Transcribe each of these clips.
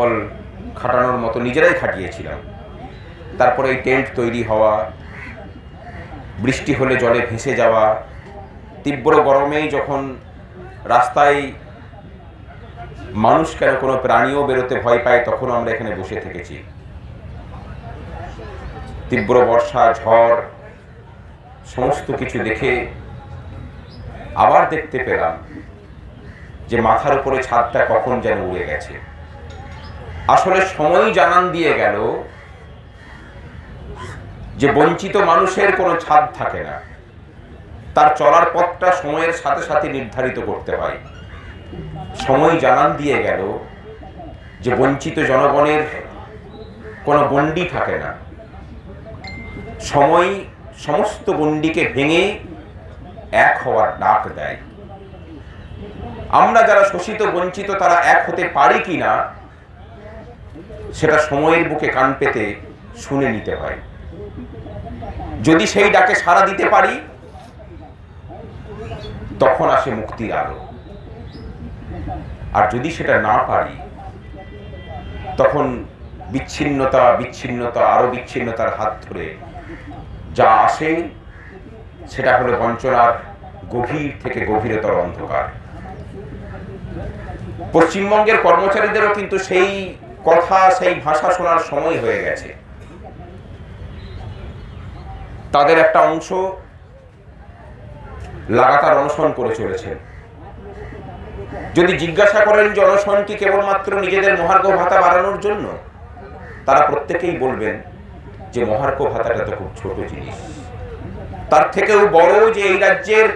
বল খাটানোর মতো নিজেরাই খাটিয়েছিলাম। তারপরে এই টেন্ট তৈরি হওয়া, বৃষ্টি হলে জলে ভেসে যাওয়া, তীব্র গরমেই যখন রাস্তায় মানুষ কেন কোনো প্রাণীও বেরোতে ভয় পায়, তখন আমরা এখানে বসে থেকেছি। তীব্র বর্ষা, ঝড়, সমস্ত কিছু দেখে আবার দেখতে পেলাম যে মাথার উপরে ছাদটা কখন যেন উড়ে গেছে। আসলে সময় জানান দিয়ে গেল যে বঞ্চিত মানুষের কোনো ছাদ থাকে না। তার চলার পথটা সময়ের সাথে সাথে নির্ধারিত করতে হয়। সময় জানান দিয়ে গেল যে বঞ্চিত জনগণের কোনো গণ্ডি থাকে না। সময় সমস্ত গণ্ডিকে ভেঙে এক হওয়ার ডাক দেয়। আমরা যারা শোষিত বঞ্চিত তারা এক হতে পারি কি না সেটা সময়ের বুকে কান পেতে শুনে নিতে হয়। যদি সেই ডাকে সাড়া দিতে পারি, তখন আসে মুক্তির আলো। আর যদি সেটা না পারি, তখন বিচ্ছিন্নতা বিচ্ছিন্নতা, আরও বিচ্ছিন্নতার হাত ধরে যা আসে, সেটা হলো বঞ্চনার গভীর থেকে গভীরতর অন্ধকার। পশ্চিমবঙ্গের কর্মচারীদেরও কিন্তু সেই কথা সেই ভাষা শোনার সময় হয়ে গেছে। তাদের একটা অংশ লাগাতার অনশন করে চলেছে। যদি জিজ্ঞাসা করেন যে অনশন কি কেবলমাত্র নিজেদের মহার্ঘ ভাতা বাড়ানোর জন্য, তারা প্রত্যেকেই বলবেন যে মহার্ঘ ভাতাটা তো খুব ছোট জিনিস। তার থেকেও বড় যে এই রাজ্যের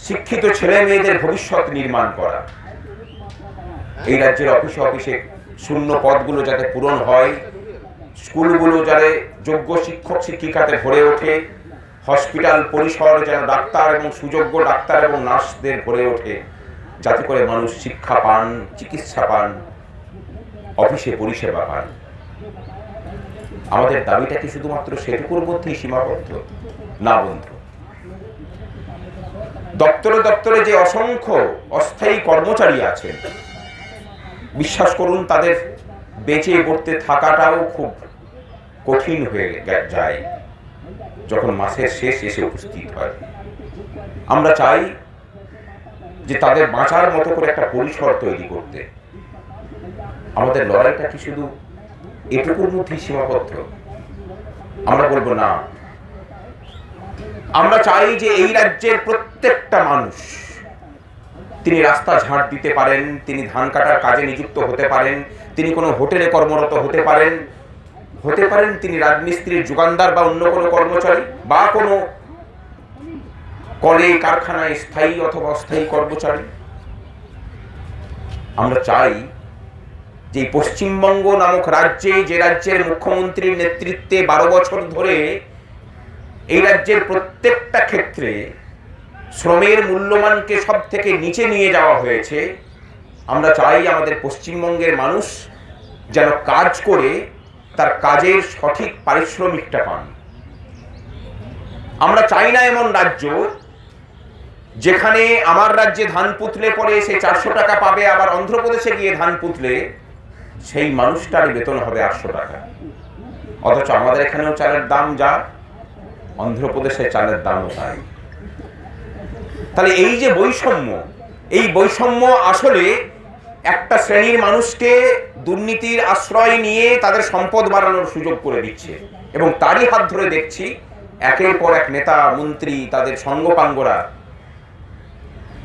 শিক্ষিত ছেলে মেয়েদের ভবিষ্যৎ নির্মাণ করা। এই রাজ্যের অফিসে অফিসে শূন্য পদগুলো যাতে পূরণ হয়। স্কুলগুলো যাতে যোগ্য শিক্ষক, শিক্ষিকাতে ভরে ওঠে। হসপিটাল পরিসর যেন ডাক্তার এবং সুযোগ্য ডাক্তার এবং নার্সদের ভরে ওঠে। যাতে করে মানুষ শিক্ষা পান, চিকিৎসা পান, অফিসে পরিষেবা পান। আমাদের দাবিটা কি শুধুমাত্র সেটুকুর মধ্যেই সীমাবদ্ধ? না বন্ধু। দপ্তরে দপ্তরে যে অসংখ্য অস্থায়ী কর্মচারী আছেন বিশ্বাস করুন, তাদের বেঁচে পড়তে থাকাটাও খুব কঠিন হয়ে যায় যখন মাসের শেষ এসে উপস্থিত হয়। আমরা চাই যে তাদের বাঁচার মতো করে একটা পরিসর তৈরি করতে। আমাদের লড়াইটা কি শুধু এটুকুর মধ্যেই সীমাবদ্ধ? আমরা বলব না। আমরা চাই যে এই রাজ্যের প্রত্যেকটা মানুষ তিনি রাস্তা ঝাঁট দিতে পারেন, তিনি ধান কাটার কাজে নিযুক্ত হতে পারেন, তিনি কোনো হোটেলে কর্মরত হতে পারেন হতে পারেন তিনি রাজমিস্ত্রির যোগানদার বা অন্য কোনো কর্মচারী বা কোনো কলে, কারখানায় স্থায়ী অথবা অস্থায়ী কর্মচারী। আমরা চাই যে পশ্চিমবঙ্গ নামক রাজ্যে, যে রাজ্যের মুখ্যমন্ত্রীর নেতৃত্বে বারো বছর ধরে এই রাজ্যের প্রত্যেকটা ক্ষেত্রে শ্রমের মূল্যমানকে সব থেকে নিচে নিয়ে যাওয়া হয়েছে। আমরা চাই আমাদের পশ্চিমবঙ্গের মানুষ যেন কাজ করে, তার কাজের সঠিক পারিশ্রমিকটা পান। আমরা চাই না এমন রাজ্য যেখানে আমার রাজ্যে ধান পুতলে পরে সে চারশো টাকা পাবে, আবার অন্ধ্রপ্রদেশে গিয়ে ধান পুতলে সেই মানুষটার বেতন হবে আটশো টাকা। অথচ আমাদের এখানেও চালের দাম যা, অন্ধ্রপ্রদেশে চালের দামও তাই। তাহলে এই যে বৈষম্য, এই বৈষম্য আসলে একটা শ্রেণির মানুষকে দুর্নীতির আশ্রয় নিয়ে তাদের সম্পদ বাড়ানোর সুযোগ করে দিচ্ছে এবং তারই হাত ধরে দেখছি একের পর এক নেতা, মন্ত্রী, তাদের সঙ্গপাঙ্গরা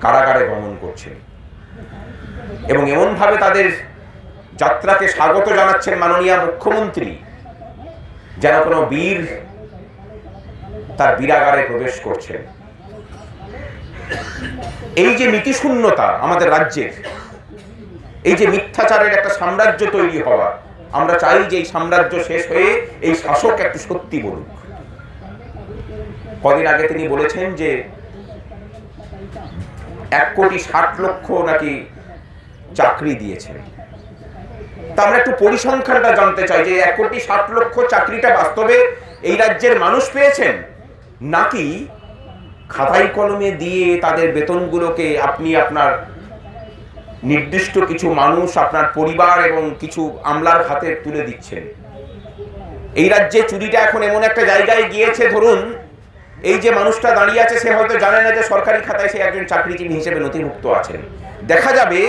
কারাগারে গমন করছে। এবং এমনভাবে তাদের যাত্রাকে স্বাগত জানাচ্ছেন মাননীয় মুখ্যমন্ত্রী, যেন কোনো বীর তার বীরাগারে প্রবেশ করছেন। এই যে নীতিশূন্যতা আমাদের রাজ্যের, এই যে মিথ্যাচারের একটা সাম্রাজ্য তৈরি হওয়া, আমরা চাই যে এই সাম্রাজ্য শেষ হয়ে এই শাসক একটু সত্যি বলুক। কদিন আগে তিনি বলেছেন যে এক কোটি ষাট লক্ষ নাকি চাকরি দিয়েছেন। তা আমরা একটু পরিসংখ্যানটা জানতে চাই যে এক কোটি ষাট লক্ষ চাকরিটা বাস্তবে এই রাজ্যের মানুষ পেয়েছেন নাকি খাতাই কলমে দিয়ে তাদের বেতনগুলোকে আপনি আপনার নির্দিষ্ট কিছু মানুষ, আপনার পরিবার এবং কিছু আমলার হাতে তুলে দিচ্ছেন। এই রাজ্যে চুরিটা এখন এমন একটা জায়গায় গিয়েছে, ধরুন, এই যে মানুষটা দাঁড়িয়ে আছে, সে হয়তো জানে না যে সরকারি খাতায় সে একজন চাকরিজীবী হিসেবে নথিভুক্ত আছেন। দেখা যাবে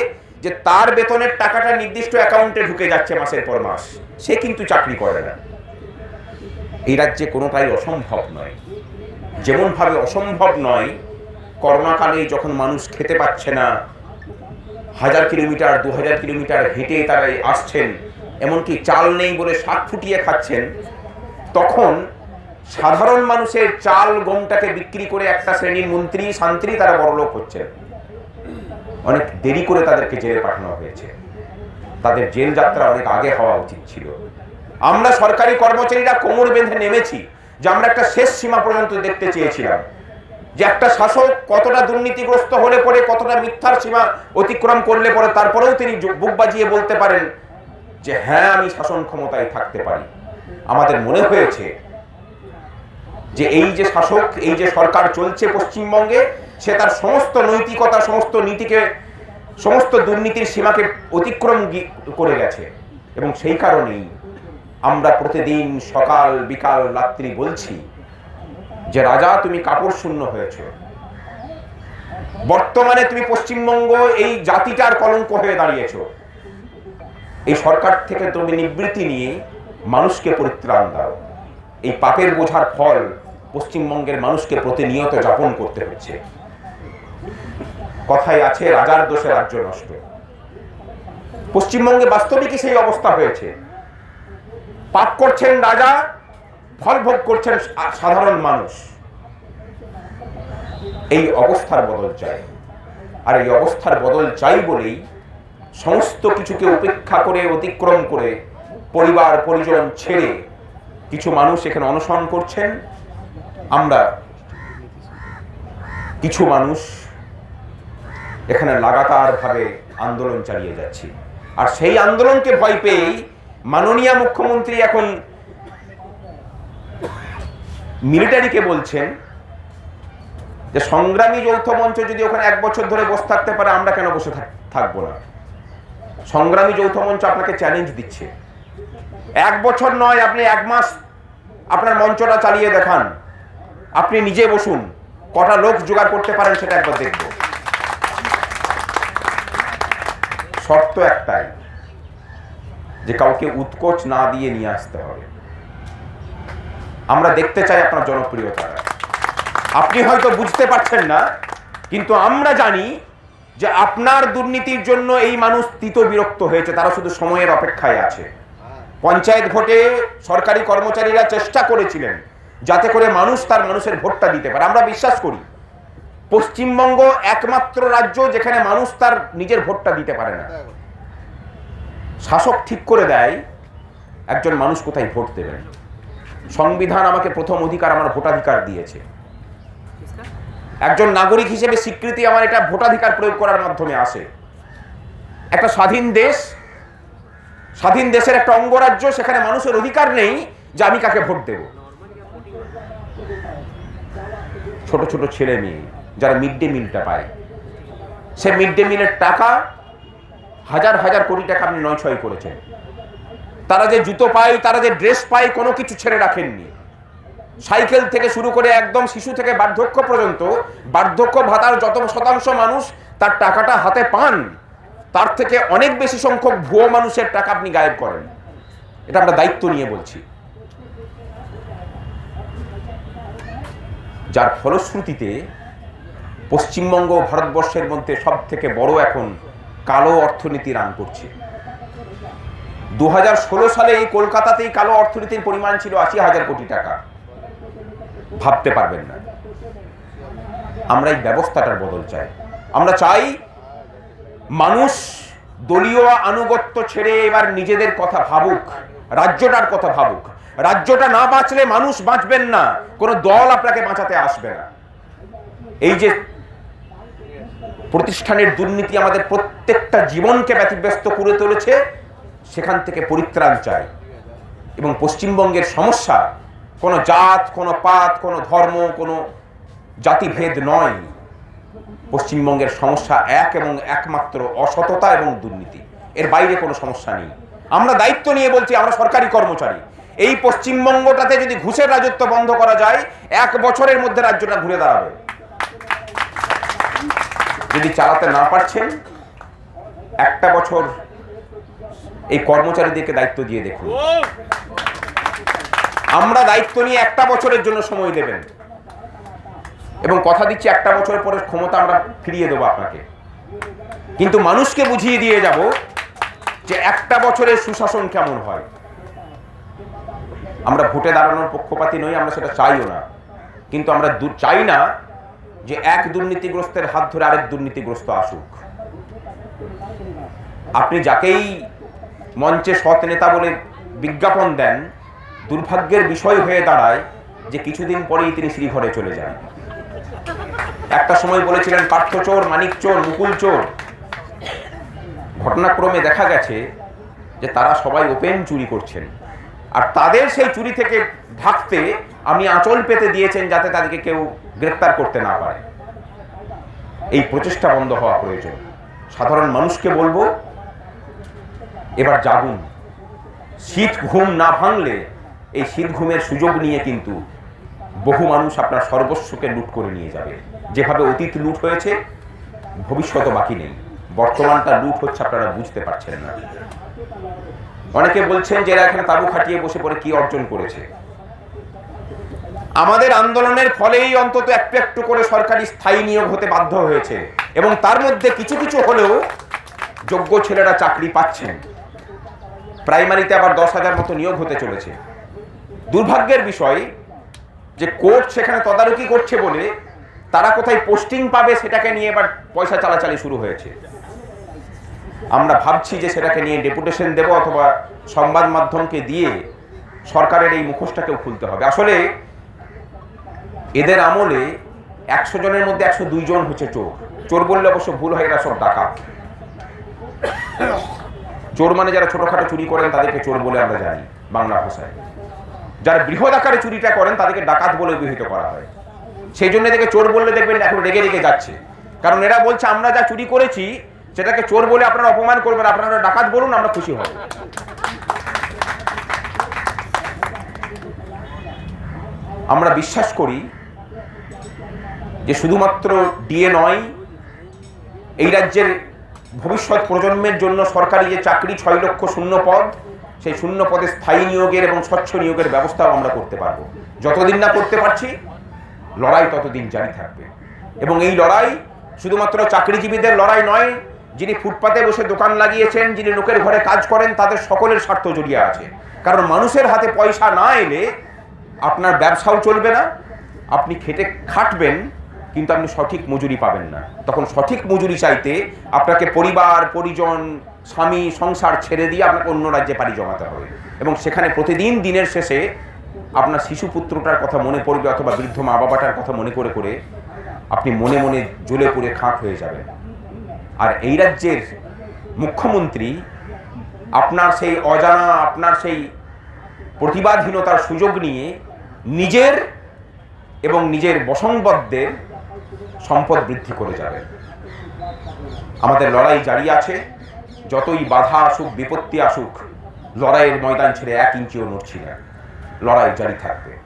যে তার বেতনের টাকাটা নির্দিষ্ট অ্যাকাউন্টে ঢুকে যাচ্ছে মাসের পর মাস। সে কিন্তু চাকরি করে না। এই রাজ্যে কোনোটাই অসম্ভব নয়। যেমনভাবে অসম্ভব নয়, করোনাকালে যখন মানুষ খেতে পাচ্ছে না, হাজার কিলোমিটার, দু হাজার কিলোমিটার হেঁটে তারা আসছেন, এমনকি চাল নেই বলে শাক ফুটিয়ে খাচ্ছেন, তখন সাধারণ মানুষের চাল গমটাকে বিক্রি করে একটা শ্রেণির মন্ত্রী শান্ত্রী তারা বড়লোক হচ্ছেন অনেক দেরি করে তাদেরকে জেলে পাঠানো হয়েছে। তাদের জেল যাত্রা অনেক আগে হওয়া উচিত ছিল। আমরা সরকারি কর্মচারীরা কোমর বেঁধে নেমেছি। যে আমরা একটা শেষ সীমা পর্যন্ত দেখতে চেয়েছিলাম। যে একটা শাসক কতটা দুর্নীতিগ্রস্ত হলে পরে, কতটা মিথ্যার সীমা অতিক্রম করলে পরে তারপরেও তিনি বুক বাজিয়ে বলতে পারেন যে হ্যাঁ আমি শাসন ক্ষমতায় থাকতে পারি। আমাদের মনে হয়েছে যে এই যে শাসক, এই যে সরকার চলছে পশ্চিমবঙ্গে, সে তার সমস্ত নৈতিকতা, সমস্ত নীতিকে, সমস্ত দুর্নীতির সীমাকে অতিক্রম করে গেছে। এবং সেই কারণেই আমরা প্রতিদিন সকাল, বিকাল, রাত্রি বলছি যে, রাজা, তুমি কাপড় শূন্য হয়েছ। বর্তমানে তুমি পশ্চিমবঙ্গ এই জাতিটার কলঙ্ক হয়ে দাঁড়িয়েছ। এই সরকার থেকে তুমি নিবৃত্তি নিয়ে মানুষকে পরিত্রাণ দাও। এই পাপের বোঝার ফল পশ্চিমবঙ্গের মানুষকে প্রতিনিয়ত যাপন করতে হচ্ছে। কথায় আছে, রাজার দোষে রাজ্য নষ্ট। পশ্চিমবঙ্গে বাস্তবিকই সেই অবস্থা হয়েছে। পাপ করছেন রাজা, ফল ভোগ করছেন সাধারণ মানুষ। এই অবস্থার বদল চাই। আর এই অবস্থার বদল চাই বলেই সমস্ত কিছুকে উপেক্ষা করে, অতিক্রম করে পরিবার, পরিজন ছেড়ে কিছু মানুষ এখানে অনশন করছেন। আমরা কিছু মানুষ এখানে লাগাতারভাবে আন্দোলন চালিয়ে যাচ্ছি। আর সেই আন্দোলনকে ভয় পেয়েই মাননীয় মুখ্যমন্ত্রী এখন মিলিটারিকে বলছেন যে সংগ্রামী যৌথ মঞ্চ যদি ওখানে এক বছর ধরে বসে থাকতে পারে, আমরা কেন বসে থাক- থাকব না? সংগ্রামী যৌথ মঞ্চ আপনাকে চ্যালেঞ্জ দিচ্ছে। এক বছর নয়, আপনি এক মাস আপনার মঞ্চটা চালিয়ে দেখান। আপনি নিজে বসুন, কটা লোক জোগাড় করতে পারেন সেটা একবার দেখব। শর্ত একটাই যে কাউকে উৎকোচ না দিয়ে নিয়ে আসতে হবে। আমরা দেখতে চাই আপনার জনপ্রিয়তা আপনি হয়তো বুঝতে পারছেন না, কিন্তু আমরা জানি যে আপনার দুর্নীতির জন্য এই মানুষ তিত বিরক্ত হয়েছে, তারা শুধু সময়ের অপেক্ষায় আছে। পঞ্চায়েত ভোটে সরকারি কর্মচারীরা চেষ্টা করেছিলেন যাতে করে মানুষ তার মানুষের ভোটটা দিতে পারে। আমরা বিশ্বাস করি, পশ্চিমবঙ্গ একমাত্র রাজ্য যেখানে মানুষ তার নিজের ভোটটা দিতে পারে না। শাসক ঠিক করে দেয়, একজন মানুষ কোথায় ভোট দেবেন সংবিধান আমাকে প্রথম অধিকার আমার ভোটাধিকার দিয়েছে। একজন নাগরিক হিসেবে স্বীকৃতি আমার এটা ভোটাধিকার প্রয়োগ করার মাধ্যমে আসে। একটা স্বাধীন দেশ, স্বাধীন দেশের একটা অঙ্গরাজ্য, সেখানে মানুষের অধিকার নেই যে আমি কাকে ভোট দেব। ছোট ছোট ছেলে মেয়ে, যারা মিড ডে মিলটা পায়, সে মিড ডে মিলের টাকা হাজার হাজার কোটি টাকা আপনি নয় ছয় করেছেন। তারা যে জুতো পায়, তারা যে ড্রেস পায়, কোনো কিছু ছেড়ে রাখেননি। সাইকেল থেকে শুরু করে একদম শিশু থেকে বার্ধক্য পর্যন্ত, বার্ধক্য ভাতার যত শতাংশ মানুষ তার টাকাটা হাতে পান, তার থেকে অনেক বেশি সংখ্যক ভুয়ো মানুষের টাকা আপনি গায়েব করেন। এটা আমরা দায়িত্ব নিয়ে বলছি। যার ফলশ্রুতিতে পশ্চিমবঙ্গ ভারতবর্ষের মধ্যে সব থেকে বড় এখন কালো অর্থনীতি রান করছে। দু হাজার ষোলো সালে এই কলকাতাতেই কালো অর্থনীতির পরিমাণ ছিল আশি হাজার কোটি টাকা। ভাবতে পারবেন না। আমরা এই ব্যবস্থাটার বদল চাই। আমরা চাই মানুষ দলীয় আনুগত্য ছেড়ে এবার নিজেদের কথা ভাবুক, রাজ্যটার কথা ভাবুক। রাজ্যটা না বাঁচলে মানুষ বাঁচবেন না। কোনো দল আপনাকে বাঁচাতে আসবে না। এই যে প্রতিষ্ঠানের দুর্নীতি আমাদের প্রত্যেকটা জীবনকে ব্যতিব্যস্ত করে তুলেছে, সেখান থেকে পরিত্রাণ চাই। এবং পশ্চিমবঙ্গের সমস্যা কোনো জাত, কোনো পাত, কোনো ধর্ম, কোনো জাতিভেদ নয়। পশ্চিমবঙ্গের সমস্যা এক এবং একমাত্র অসততা এবং দুর্নীতি। এর বাইরে কোনো সমস্যা নেই। আমরা দায়িত্ব নিয়ে বলছি, আমরা সরকারি কর্মচারী। এই পশ্চিমবঙ্গটাতে যদি ঘুষের রাজত্ব বন্ধ করা যায়, এক বছরের মধ্যে রাজ্যটা ঘুরে দাঁড়াবে। যদি চালাতে না পারছেন, একটা বছর এই কর্মচারীদেরকে দায়িত্ব দিয়ে দেখুন। আমরা দায়িত্ব নিয়ে একটা বছরের জন্য সময় দেবেন। এবং কথা দিচ্ছি, একটা বছর পরে ক্ষমতা আমরা ফিরিয়ে দেবো আপনাকে। কিন্তু মানুষকে বুঝিয়ে দিয়ে যাব যে একটা বছরের সুশাসন কেমন হয়। আমরা ভোটে দাঁড়ানোর পক্ষপাতি নই, আমরা সেটা চাইও না। কিন্তু আমরা চাই না যে এক দুর্নীতিগ্রস্তের হাত ধরে আরেক দুর্নীতিগ্রস্ত আসুক। আপনি যাকেই মঞ্চে সৎ নেতা বলে বিজ্ঞাপন দেন, দুর্ভাগ্যের বিষয় হয়ে দাঁড়ায় যে কিছুদিন পরেই তিনি শ্রীঘরে চলে যান। একটা সময় বলেছিলেন, পার্থ চোর, মানিক চোর, মুকুল চোর। ঘটনাক্রমে দেখা গেছে যে তারা সবাই ওপেন চুরি করছেন। আর তাদের সেই চুরি থেকে ঢাকতে আমি আঁচল পেতে দিয়েছেন যাতে তাদেরকে কেউ গ্রেপ্তার করতে না পারে। এই প্রচেষ্টা বন্ধ হওয়া প্রয়োজন। সাধারণ মানুষকে বলব, এবার জাগুন। শীত ঘুম না ভাঙলে এই শীত ঘুমের সুযোগ নিয়ে কিন্তু বহু মানুষ আপনার সর্বস্বকে লুট করে নিয়ে যাবে। যেভাবে অতীত লুট হয়েছে ভবিষ্যৎ বাকি নেই। বর্তমানটা লুট হচ্ছে আপনারা বুঝতে পারছেন না। অনেকে বলছেন যে এরা এখানে তাবু খাটিয়ে বসে পড়ে কি অর্জন করেছে? আমাদের আন্দোলনের ফলেই অন্তত একটু একটু করে সরকারি স্থায়ী নিয়োগ হতে বাধ্য হয়েছে। এবং তার মধ্যে কিছু কিছু হলেও যোগ্য ছেলেরা চাকরি পাচ্ছেন। প্রাইমারিতে আবার দশ হাজার মতো নিয়োগ হতে চলেছে। দুর্ভাগ্যের বিষয় যে কোর্ট সেখানে তদারকি করছে বলে তারা কোথায় পোস্টিং পাবে সেটাকে নিয়ে এবার পয়সা চালাচালি শুরু হয়েছে। আমরা ভাবছি যে সেটাকে নিয়ে ডেপুটেশন দেব অথবা সংবাদ মাধ্যমকে দিয়ে সরকারের এই মুখোশটাকেও খুলতে হবে। আসলে এদের আমলে একশো জনের মধ্যে একশো দুই জন হচ্ছে চোর। চোর বললে অবশ্য ভুল হয়, এরা সব ডাকাত। চোর মানে যারা ছোটোখাটো চুরি করেন, তাদেরকে চোর বলে আমরা জানি, বাংলা ভাষায়। যারা বৃহৎ আকারে চুরিটা করেন, তাদেরকে ডাকাত বলে অভিহিত করা হয়। সেই জন্য এদেরকে চোর বললে দেখবেন এখন রেগে রেগে যাচ্ছে। কারণ এরা বলছে, আমরা যা চুরি করেছি, সেটাকে চোর বলে আপনারা অপমান করবেন, আপনারা ডাকাত বলুন, আমরা খুশি হব। আমরা বিশ্বাস করি যে শুধুমাত্র ডিএ নয়, এই রাজ্যের ভবিষ্যৎ প্রজন্মের জন্য সরকারি যে চাকরি ছয় লক্ষ শূন্য পদ, সেই শূন্য পদে স্থায়ী নিয়োগের এবং স্বচ্ছ নিয়োগের ব্যবস্থাও আমরা করতে পারব। যতদিন না করতে পারছি, লড়াই ততদিন জারি থাকবে। এবং এই লড়াই শুধুমাত্র চাকরিজীবীদের লড়াই নয়, যিনি ফুটপাতে বসে দোকান লাগিয়েছেন, যিনি লোকের ঘরে কাজ করেন, তাদের সকলের স্বার্থ জড়িয়ে আছে। কারণ মানুষের হাতে পয়সা না এলে আপনার ব্যবসাও চলবে না আপনি খেটে খাটবেন, কিন্তু আপনি সঠিক মজুরি পাবেন না। তখন সঠিক মজুরি চাইতে আপনাকে পরিবার, পরিজন, স্বামী, সংসার ছেড়ে দিয়ে আপনাকে অন্য রাজ্যে পাড়ি জমাতে হবে। এবং সেখানে প্রতিদিন দিনের শেষে আপনার শিশু পুত্রটার কথা মনে পড়বে অথবা বৃদ্ধ মা বাবাটার কথা মনে করে করে আপনি মনে মনে জ্বলে পুড়ে খাঁক হয়ে যাবেন। আর এই রাজ্যের মুখ্যমন্ত্রী আপনার সেই অজানা, আপনার সেই প্রতিবাদহীনতার সুযোগ নিয়ে নিজের এবং নিজের বসংবদ্ধে সম্পদ বৃদ্ধি করে যাবে। আমাদের লড়াই জারি আছে। যতই বাধা আসুক, বিপত্তি আসুক, লড়াইয়ের ময়দান ছেড়ে এক ইঞ্চিও নড়ছি না। লড়াই জারি থাকবে।